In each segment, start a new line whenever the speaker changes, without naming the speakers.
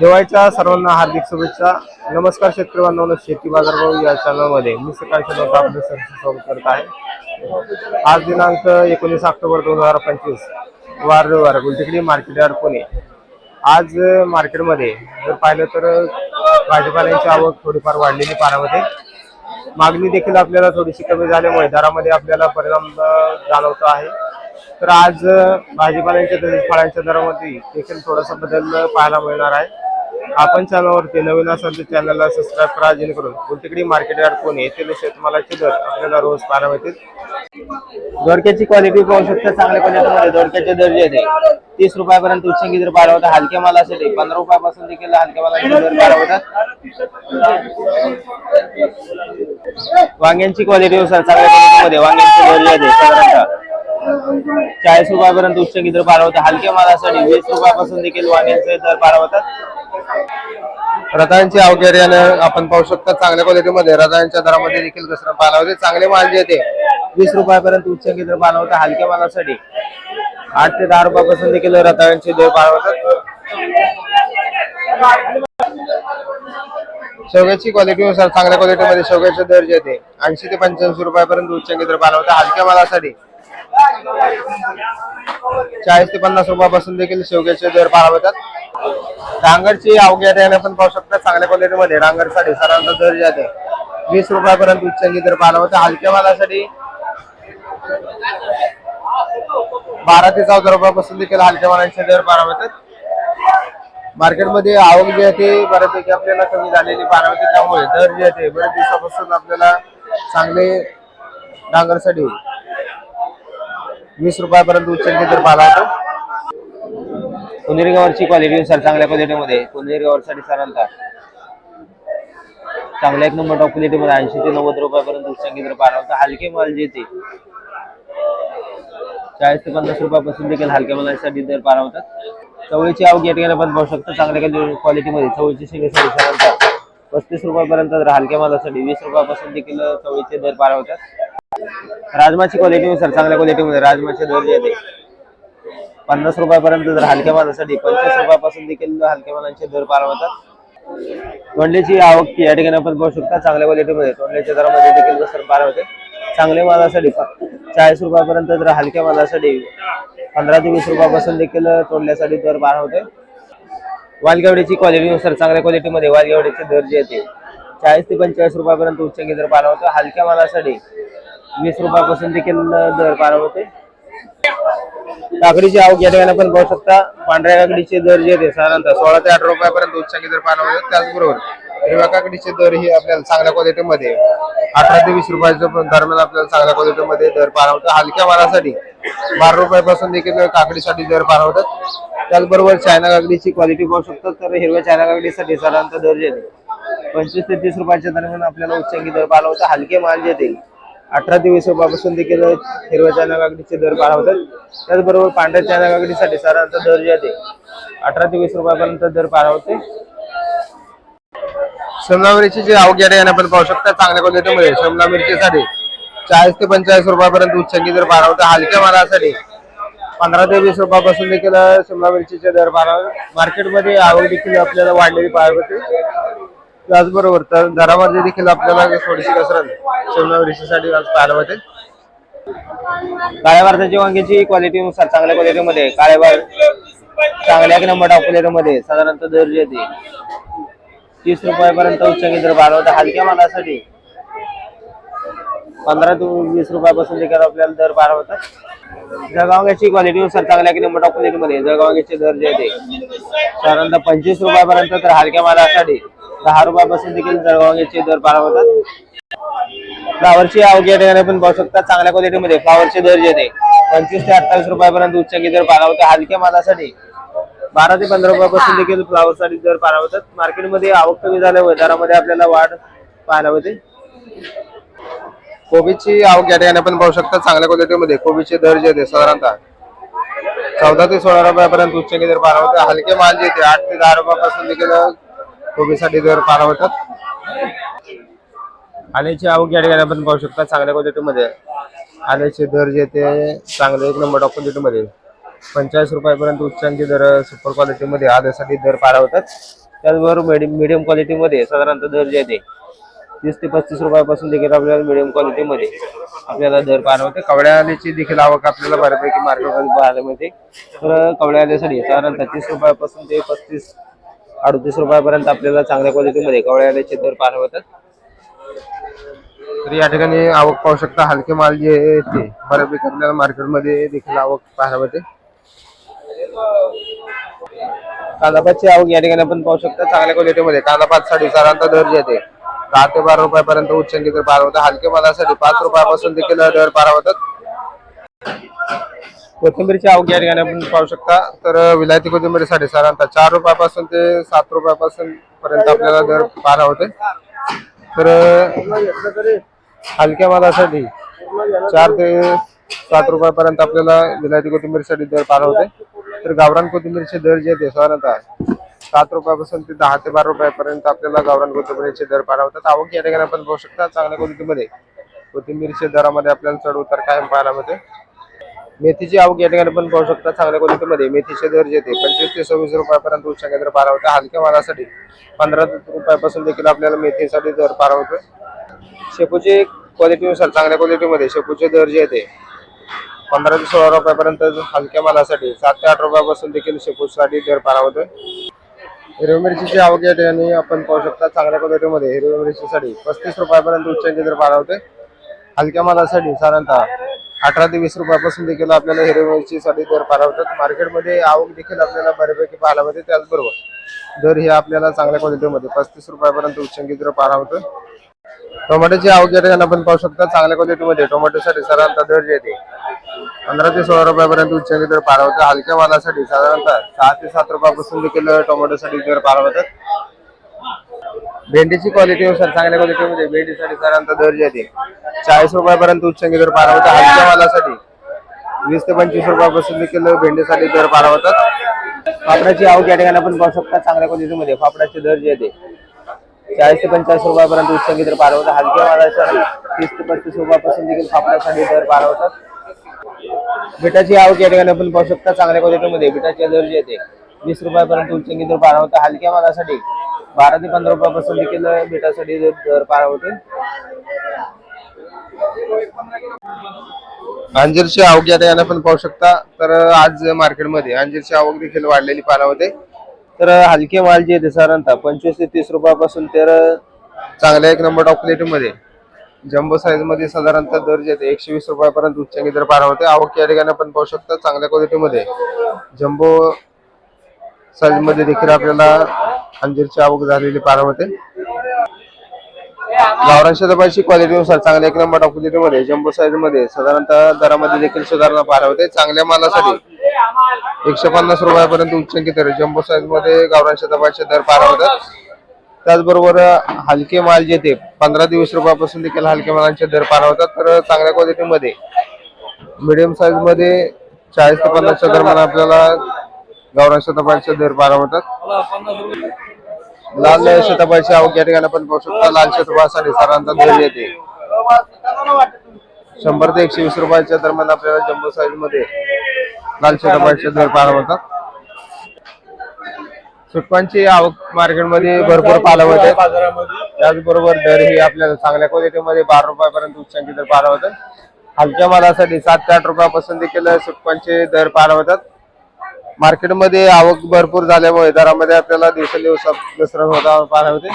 दिवाळीच्या सर्वांना हार्दिक शुभेच्छा. नमस्कार शेतकरी बांधवांनो शेती बाजारभाव या चॅनलमध्ये मी सकाळी शेतात आपले स्वागत करत आहे. आज दिनांक एकोणीस ऑक्टोबर दोन हजार पंचवीस वार रविवार गुलटेकडी मार्केट यार्ड पुणे. आज मार्केटमध्ये जर पाहिलं तर भाजीपाल्यांची आवक थोडीफार वाढलेली पाण्यामध्ये मागणी देखील आपल्याला थोडीशी कमी झाल्यामुळे दरामध्ये आपल्याला परिणाम जाणवतो आहे. तर आज भाजीपाल्यांच्या तसेच फळांच्या दरामध्ये देखील थोडासा बदल पाहायला मिळणार आहे. आपण चॅनलवरती नवीन असाल तर चॅनलला सबस्क्राईब करा जेणेकरून कोणतीकडे मार्केट यार्ड पुणे येथील शेतमालाचे दर आपल्याला रोज पाहायला मिळतील. दोडक्याची क्वालिटी पाहू शकता चांगल्या क्वालिटीमध्ये दोडक्याचे दर्जे येते आहे तीस रुपयापर्यंत उच्चंगी दर पाहिला होता हलक्या मालासाठी पंधरा रुपयापासून देखील हलक्या मालाचे दर पाहिला होता वांग्यांची क्वालिटी नुसार चांगल्या क्वालिटीमध्ये वांग्यांचे दर्जे आहे साधारणतः चाळीस रुपयापर्यंत उच्च दर पाहिला हलक्या मालासाठी वीस रुपयापासून देखील वांग्यांचे दर पाहिला होतात
रथांची अवघड यानं आपण पाहू शकता चांगल्या क्वालिटीमध्ये रथांच्या दरामध्ये देखील घसरण पाहायला होते. चांगले माल जे ते
वीस रुपयापर्यंत उच्च केंद्र पाहिला होता हलक्या मालासाठी. आठ ते दहा रुपयापासून देखील रथांचे दर पाहिला होतात.
शेवग्याची क्वालिटीनुसार चांगल्या क्वालिटीमध्ये शेवग्याचे दर जे ते ऐंशी ते पंच्याऐंशी रुपयापर्यंत उच्च दर पाहायला होता हलक्या मालासाठी. चाळीस ते पन्नास रुपयापासून देखील शेवग्याचे दर पाहायला होतात. डांगरची अवघ्या याने पण पाहू शकता चांगल्या क्वालिटीमध्ये. डांगरसाठी सरांचा दर आहे वीस रुपयापर्यंत उच्चंगी दर पाहायला होता. हलक्या मालासाठी बारा ते चौदा रुपयापासून देखील हलक्या मालांचे दर पाहायला होतात मार्केटमध्ये आवक जी आहे ती बऱ्यापैकी आपल्याला कमी झालेली पाहायला होते त्यामुळे दर जे आहे ते बरेच दिवसापासून आपल्याला चांगले डांगरसाठी वीस रुपयापर्यंत उच्चंगी दर पाहायला होतो.
पुनर्गावरची क्वालिटी सर चांगल्या क्वालिटीमध्ये पुनेरगावसाठी साधारणतः चांगल्या एक नंबर टॉप क्वालिटीमध्ये ऐंशी ते नव्वद रुपयापर्यंत उच्चांकी दर पार होता. हलके माल जे ते. चाळीस ते पन्नास रुपयापासून देखील हलक्या मालासाठी दर पार होतात. चवळीची आवक या ठिकाणी आपण पाहू शकतो. चांगल्या क्वालिटीमध्ये चवळीची शेंगेसाठी साधारणतः पस्तीस रुपयापर्यंत जर हलक्या मालासाठी वीस रुपयापासून देखील चवळीचे दर पार होतात. राजमाची क्वालिटीनुसार चांगल्या क्वालिटीमध्ये राजमाचे दर जे ते. पन्नास रुपयापर्यंत जर हलक्या मालासाठी पंचवीस रुपयापासून देखील हलक्या मालांचे दर पार होतात. तोंडल्याची आवक या ठिकाणी आपण पाहू शकता चांगल्या क्वालिटीमध्ये तोंडल्याच्या दरामध्ये देखील घसरण पार होते. चांगल्या मालासाठी चाळीस रुपयापर्यंत जर हलक्या मालासाठी पंधरा ते वीस रुपयापासून देखील तोंडल्यासाठी दर पार होते. वालगावडीची क्वालिटीनुसार चांगल्या क्वालिटीमध्ये वालगावडीचे दर जे येते चाळीस ते पंचेचाळीस रुपयापर्यंत उच्चांकी दर पार होतो. हलक्या मालासाठी वीस रुपयापासून देखील दर पार होते. काकडीची आवक या ठिकाणी आपण पाहू शकता. पांढऱ्या काकडीचे दर जे आहेत साधारणतः
सोळा ते अठरा रुपयापर्यंत उच्चांकी दर पाहायला त्याचबरोबर हिरव्या काकडीचे दर ही आपल्याला चांगल्या क्वालिटीमध्ये अठरा ते वीस रुपयाच्या दरम्यान आपल्याला चांगल्या क्वालिटीमध्ये दर पाहायला हलक्या मालासाठी बारा रुपयापासून देखील काकडीसाठी दर पाहायला होतात
त्याचबरोबर चायना काकडीची क्वालिटी पाहू शकतो तर हिरव्या चायना काकडीसाठी साधारणतः दर जे आहेत पंचवीस ते तीस रुपयाच्या दरम्यान आपल्याला उच्चांकी दर पाहिला होता हलके माल जे येतील अठरा ते वीस रुपयापासून देखील हिरव्या चायना काकडीचे दर पार होतात त्याचबरोबर पांढऱ्या चायना काकडीसाठी साधारणतः दर जे आहे अठरा ते वीस रुपयापर्यंत दर पार होते.
शिमला मिरची जी आवक आहे आपण पाहू शकता चांगल्या क्वालिटीमध्ये शिमला मिरचीसाठी चाळीस ते पंचेचाळीस रुपयापर्यंत उच्चंकी दर पाहायला होता. हलक्या मालासाठी पंधरा ते वीस रुपयापासून देखील शिमला मिरचीचे दर पाहायला मार्केटमध्ये आवक देखील आपल्याला वाढलेली पाहायला होते त्याचबरोबर तर दरामध्ये देखील आपल्याला थोडीशी कसरत शिमला मिरचीसाठी पाहायला होते
काळ्या भारताची वांग्याची क्वालिटीनुसार चांगल्या क्वालिटीमध्ये काळ्या भार चांगल्या एक नंबर टॉपमध्ये साधारणतः दर्जा येते तीस रुपयापर्यंत उच्चांकी दर बारा हलक्या मालासाठी. पंधरा ते वीस रुपयापासून देखील आपल्याला दर बारा होतात जळगावची क्वालिटीनुसार चांगल्या की नंबर टॉप क्वालिटीमध्ये जळगावचे दर जे येते साधारणतः पंचवीस रुपयापर्यंत तर हलक्या मालासाठी. दहा रुपयापासून देखील जळगावचे दर बारा होतात फ्लावरची आवक या ठिकाणी आपण पाहू शकता चांगल्या क्वालिटीमध्ये फ्लावरचे दर जे पंचवीस ते अठ्ठावीस रुपयापर्यंत उच्चांकी दर पाला होते हलक्या मालासाठी बारा ते पंधरा रुपयापासून देखील फ्लावरसाठी दर पाला होतात मार्केटमध्ये आवक कमी झाल्यामुळे दरामध्ये आपल्याला वाढ पाहायला होते
कोबीची आवक या ठिकाणी आपण पाहू शकता चांगल्या क्वालिटीमध्ये कोबीचे दर जे ते साधारणतः चौदा ते सोळा रुपयापर्यंत उच्चंकी दर पारा होते हलके माल जे ते आठ ते दहा रुपयापासून देखील कोबीसाठी दर पारा होतात.
आल्याची आवक या ठिकाणी आपण पाहू शकता चांगल्या क्वालिटीमध्ये
आल्याचे दर जे ते चांगले एक नंबर टॉप क्वालिटीमध्ये पंचेचाळीस रुपयापर्यंत उच्चांकी दर सुपर क्वालिटीमध्ये आल्यासाठी दर पारा होतात.
त्याचबरोबर मिडियम मिडियम क्वालिटीमध्ये साधारणतः दर जे ते तीस ते पस्तीस रुपयापासून देखील आपल्याला मिडियम क्वालिटीमध्ये आपल्याला दर पाहायला होते.
कवड्या आल्याची देखील आवक आपल्याला बऱ्यापैकी मार्केटमध्ये
पाहायला मिळते. तर कवड्या आल्यासाठी साधारणतः तीस रुपयापासून ते पस्तीस अडतीस रुपयापर्यंत आपल्याला चांगल्या क्वालिटीमध्ये आल्याचे दर पाहायला होतात.
तर या ठिकाणी आवक पाहू शकता हलके माल जे आहे ते बऱ्यापैकी आपल्याला मार्केटमध्ये देखील आवक पाहायला मिळते.
कांदापातची आवक या ठिकाणी आपण पाहू शकता
चांगल्या क्वालिटीमध्ये. कांदा पाच साडी साधारणतः दर जे येते दहा ते बारा रुपयापर्यंत उच्चंकी दर पार होतात. हलके मालासाठी पाच रुपयापासून देखील दर पार होतात.
कोथिंबीरची आवक या ठिकाणी आपण
पाहू शकता. तर विलायती कोथिंबीरीसाठी साधारणतः चार रुपयापासून ते सात रुपयापासून पर्यंत आपल्याला दर पार होते. तर हलक्या मालासाठी चार ते सात रुपयापर्यंत आपल्याला विलायती कोथिंबीरसाठी दर पार होते. तर गावरान कोथिंबीरचे दर जे आहेत साधारणतः सात रुपयापासून ते दहा ते बारा रुपयापर्यंत आपल्याला गावरान कोथिंबीरचे दर पार होतात. आवक या ठिकाणी आपण पाहू शकता चांगल्या क्वालिटीमध्ये कोथिंबीरच्या दरामध्ये आपल्याला चढ उतार कायम पाहायला मिळते. मेथीची आवक या ठिकाणी पण पाहू शकता. चांगल्या क्वालिटीमध्ये मेथीचे दर जे ते पंचवीस ते सव्वीस रुपयापर्यंत उच्चांक दर पारा होतं हलक्या मालासाठी पंधरा रुपयापासून देखील आपल्याला मेथीसाठी दर पारा शेपूचे शेपूची क्वालिटीनुसार चांगल्या क्वालिटीमध्ये शेपूचे दर जे ते पंधरा ते सोळा रुपयापर्यंत हलक्या मालासाठी सात ते आठ रुपयापासून देखील शेपूसाठी दर पारा होतोय. हिरवी मिरचीची आवक या ठिकाणी आपण पाहू शकता. चांगल्या क्वालिटीमध्ये हिरवी मिरचीसाठी पस्तीस रुपयापर्यंत उच्चांकी दर पारा होते हलक्या मालासाठी साधारणतः अठरा ते वीस रुपयापासून देखील आपल्याला हिरवी मिरचीसाठी दर पारा होतात मार्केटमध्ये आवक देखील आपल्याला बऱ्यापैकी पाहायला मिळते त्याचबरोबर दर हे आपल्याला चांगल्या क्वालिटीमध्ये पस्तीस रुपयापर्यंत उच्चंकी दर पारा होतं टोमॅटोची आवक या ठिकाणी आपण पाहू शकता चांगल्या क्वालिटीमध्ये टोमॅटोसाठी साधारणतः दर जे येते पंधरा ते सोळा रुपयापर्यंत उच्चांकी दर पार होतं हलक्या मालासाठी साधारणतः सहा ते सात रुपयापासून देखील टोमॅटोसाठी दर पार होतात भेंडीची क्वालिटीनुसार चांगल्या क्वालिटीमध्ये भेंडीसाठी साधारणतः दर जे येते चाळीस रुपयापर्यंत उच्चंगी दर पार होतात. हलक्या मालासाठी वीस ते पंचवीस रुपयापासून देखील भेंडीसाठी दर पार होतात.
फापडाची आवक या ठिकाणी आपण पाहू शकता चांगल्या क्वालिटीमध्ये फापडाचे दर जे येते चाळीस ते पंचाळीस रुपयापर्यंत उच्चांकी दर पार होतात. हलक्या मालासाठी तीस ते पस्तीस रुपयापासून देखील फापडासाठी दर पार होतात. बिटाची आवक या ठिकाणी आपण पाहू शकता चांगल्या क्वालिटीमध्ये. बिटाचे दर जे येते वीस रुपयापर्यंत उच्चंगी दर पार होता हलक्या मालासाठी बारा ते पंधरा रुपयापासून देखील बिटासाठी दर दर पार होते
अंजीरची आवक या ठिकाणी आपण पाहू शकता तर आज मार्केटमध्ये अंजीरची आवक देखील वाढलेली पाहायला होते.
तर हलके माल जे येते साधारणतः पंचवीस ते तीस रुपयापासून तर
चांगल्या एक नंबर टॉपमध्ये जम्बो साईजमध्ये साधारणतः दर जे येते एकशे वीस रुपयापर्यंत उच्चांकी दर पार होते. आवक या ठिकाणी आपण पाहू शकता चांगल्या क्वालिटीमध्ये जम्बो साईजमध्ये देखील आपल्याला अंजीरची आवक झालेली पार होते. गावरान शतपाची क्वालिटीनुसार चांगल्या एक नंबर टॉप जम्बो साईजमध्ये साधारणतः दरामध्ये देखील सुधारणा पाहायला होते. चांगल्या मालासाठी एकशे पन्नास रुपयापर्यंत उच्चांकी तर जम्बो साईजमध्ये गावरान शतपाचे दर पार होतात. त्याचबरोबर हलके माल जे ते पंधरा ते वीस रुपयापासून देखील हलके मालांचे दर पार होतात. तर चांगल्या क्वालिटीमध्ये मिडियम साईजमध्ये चाळीस ते पन्नासच्या दरम्यान आपल्याला गावरान शतपाचे दर पार होतात. लाल शतपाशी आवक या ठिकाणी आपण पाहू शकतो. लाल शतपासाठी सरांचा दर येते. शंभर ते एकशे वीस रुपयाच्या दरम्यान आपल्याला जम्बो साईजमध्ये लाल शतपाचे दर पार होतात सुटपांची आवक मार्केटमध्ये भरपूर पाला होते त्याचबरोबर दर ही आपल्याला चांगल्या क्वालिटीमध्ये बारा रुपयापर्यंत उच्चांकी दर पार होतात हलक्या मालासाठी सात ते आठ रुपयापासून देखील सुटपांचे दर पार होतात मार्केटमध्ये आवक भरपूर झाल्यामुळे दरामध्ये आपल्याला दिवसेंदिवस घसरण होता पाहायला होते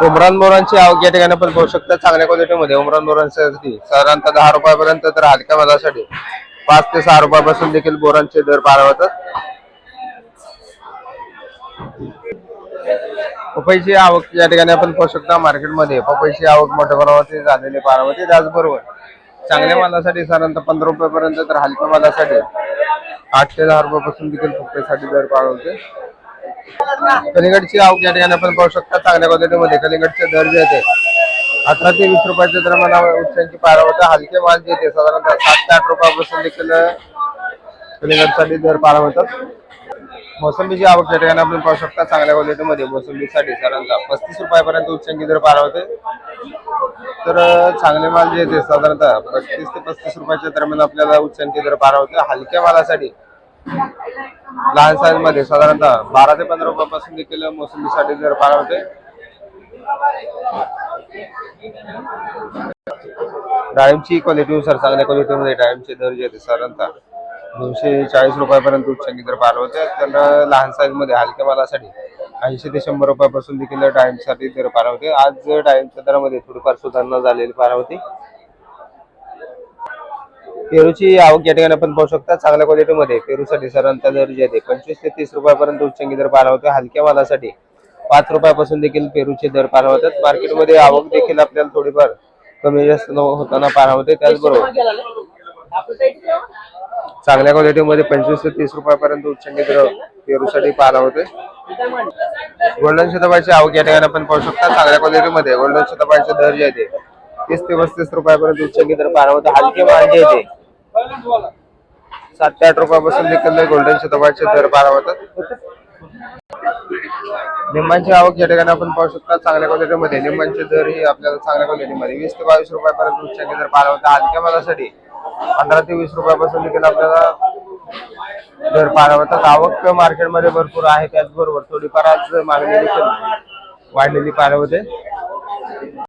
उमरान मोरांची आवक या ठिकाणी आपण पाहू शकता चांगल्या क्वालिटीमध्ये उमरान मोरांसाठी साधारणतः दहा रुपयापर्यंत तर हलक्या मधासाठी पाच ते सहा रुपयापासून देखील बोरांचे दर पार होतात पपईची आवक या ठिकाणी आपण पाहू शकता मार्केटमध्ये पपईची आवक मोठ्या प्रमाणात झालेली पाहायला होते त्याचबरोबर चांगल्या मालासाठी साधारणतः पंधरा रुपयापर्यंत तर हलक्या मालासाठी आठ ते दहा रुपयापासून देखील पपईसाठी दर पार होते कलिंगडची आवक या ठिकाणी आपण पाहू शकता चांगल्या क्वालिटीमध्ये कलिंगडचे दर जे ते अठरा ते वीस रुपयाच्या दरम्यान उच्चांकी पारा होता हलके माल जे साधारणतः सात ते आठ रुपयापासून देखील कलिंगडसाठी दर पारा होतात मोसंबीची आवक या ठिकाणी आपण पाहू शकता. चांगल्या क्वालिटीमध्ये मोसंबीसाठी साधारणतः पस्तीस रुपयापर्यंत उच्चांकी दर पार होते तर चांगले माल जे ते साधारणतः पस्तीस ते पस्तीस रुपयाच्या दरम्यान आपल्याला उच्चांकी दर पार होते हलक्या मालासाठी लहान साईजमध्ये साधारणतः बारा ते पंधरा रुपयापासून देखील मोसंबीसाठी दर पार होते डाळिंबची क्वालिटीनुसार चांगल्या क्वालिटीमध्ये डाळिंबचे दर जे आहेत साधारणतः दोनशे चाळीस रुपयापर्यंत उच्चांकी दर पार होते तर लहान साईजमध्ये हलक्या मालासाठी ऐंशी ते शंभर रुपयापासून देखील डाळिंबसाठी दर पार होते. आज डाळिंबच्या दरामध्ये थोडीफार सुधारणा झालेली पार होती. पेरूची आवक या ठिकाणी आपण पाहू शकता चांगल्या क्वालिटीमध्ये पेरूसाठी सरांचा दर जे आहे पंचवीस ते तीस रुपयापर्यंत उच्चांकी दर पार होते. हलक्या मालासाठी पाच रुपयापासून देखील पेरूचे दर पार होतात. मार्केटमध्ये आवक देखील आपल्याला थोडीफार कमी जास्त होताना पार होते. त्याचबरोबर चांगल्या क्वालिटीमध्ये पंचवीस ते तीस रुपयापर्यंत उच्चांकी दर पेरूसाठी पार होते गोल्डन शतपाची आवक या ठिकाणी आपण पाहू शकता. चांगल्या क्वालिटीमध्ये गोल्डन शतपाचे दर जे आहे तीस ते पस्तीस रुपयापर्यंत उच्चांकी दर पार होते हलके माल जे आहे सात ते आठ रुपयापासून देखील गोल्डन शतपाचे दर पार होतात लिंबांची आवक या ठिकाणी आपण पाहू शकता. चांगल्या क्वालिटीमध्ये लिंबांचे दर ही आपल्याला चांगल्या क्वालिटीमध्ये वीस ते बावीस रुपयापर्यंत उच्चांकी दर पार होता हलक्या मालासाठी पंधरा ते वीस रुपयापासून देखील आपल्याला दर पार आवक मार्केटमध्ये भरपूर आहे त्याचबरोबर थोडीफार आज मागणी देखील वाढलेली पार होते